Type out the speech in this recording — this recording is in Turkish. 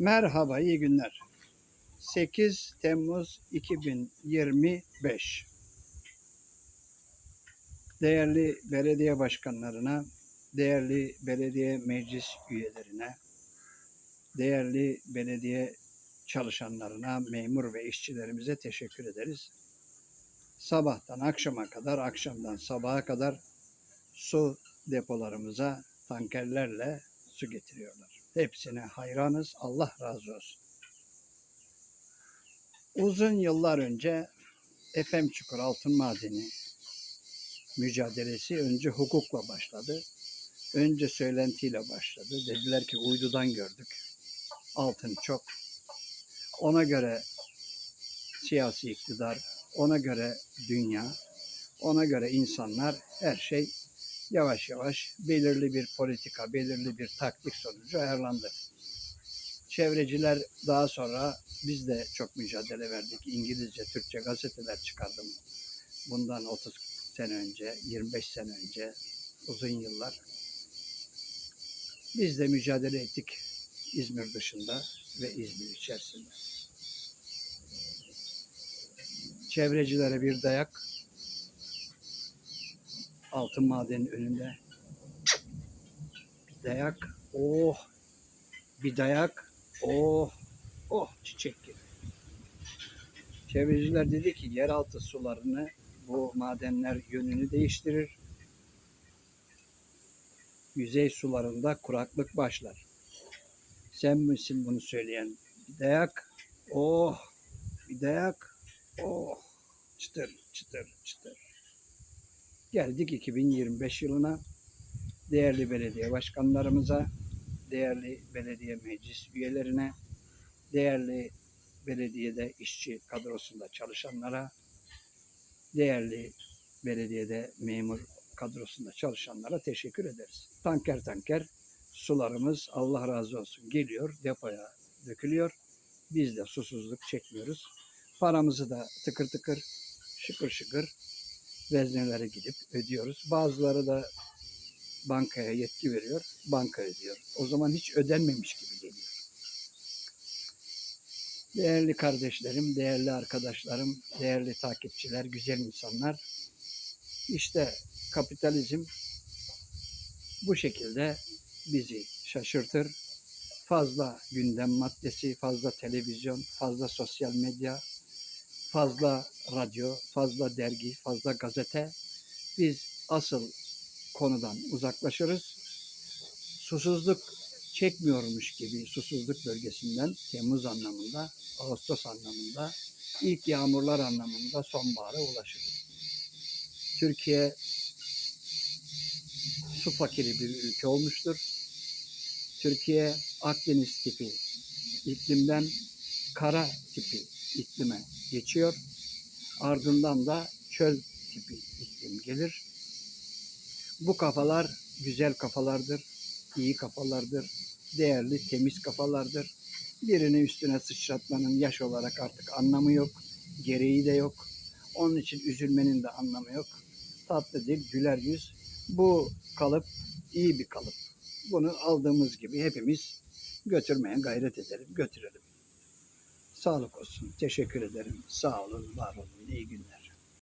Merhaba, iyi günler. 8 Temmuz 2025. Değerli belediye başkanlarına, değerli belediye meclis üyelerine, değerli belediye çalışanlarına, memur ve işçilerimize teşekkür ederiz. Sabahtan akşama kadar, akşamdan sabaha kadar su depolarımıza tankerlerle su getiriyorlar. Hepsine hayranız. Allah razı olsun. Uzun yıllar önce Efem Çukur Altın Madeni mücadelesi önce hukukla başladı. Önce söylentiyle başladı. Dediler ki uydudan gördük. Altın çok. Ona göre siyasi iktidar, ona göre dünya, ona göre insanlar her şey yavaş yavaş belirli bir politika, belirli bir taktik sonucu ayarlandı. Çevreciler daha sonra biz de çok mücadele verdik. İngilizce, Türkçe gazeteler çıkardım. Bundan 30 sene önce, 25 sene önce, uzun yıllar. Biz de mücadele ettik İzmir dışında ve İzmir içerisinde. Çevrecilere bir dayak, altın madenin önünde. Bir dayak, oh, bir dayak, oh, oh çiçek gibi. Çevreciler dedi ki yeraltı sularını bu madenler yönünü değiştirir. Yüzey sularında kuraklık başlar. Sen misin bunu söyleyen? Bir dayak, oh, bir dayak, oh, çıtır çıtır çıtır. Geldik 2025 yılına. Değerli belediye başkanlarımıza, değerli belediye meclis üyelerine, değerli belediyede işçi kadrosunda çalışanlara, değerli belediyede memur kadrosunda çalışanlara teşekkür ederiz. Tanker tanker sularımız Allah razı olsun geliyor, depoya dökülüyor. Biz de susuzluk çekmiyoruz. Paramızı da tıkır tıkır, şıkır şıkır veznelere gidip ödüyoruz. Bazıları da bankaya yetki veriyor, banka ödüyor. O zaman hiç ödenmemiş gibi geliyor. Değerli kardeşlerim, değerli arkadaşlarım, değerli takipçiler, güzel insanlar. İşte kapitalizm bu şekilde bizi şaşırtır. Fazla gündem maddesi, fazla televizyon, fazla sosyal medya, fazla radyo, fazla dergi, fazla gazete. Biz asıl konudan uzaklaşırız. Susuzluk çekmiyormuş gibi susuzluk bölgesinden Temmuz anlamında, Ağustos anlamında, ilk yağmurlar anlamında sonbahara ulaşırız. Türkiye su fakiri bir ülke olmuştur. Türkiye Akdeniz tipi iklimden kara tipi iklime geçiyor. Ardından da çöl tipi iklim gelir. Bu kafalar güzel kafalardır, iyi kafalardır, değerli, temiz kafalardır. Birini üstüne sıçratmanın yaş olarak artık anlamı yok, gereği de yok. Onun için üzülmenin de anlamı yok. Tatlı dil, güler yüz. Bu kalıp iyi bir kalıp. Bunu aldığımız gibi hepimiz götürmeye gayret edelim, götürelim. Sağlık olsun. Teşekkür ederim. Sağ olun, var olun. İyi günler.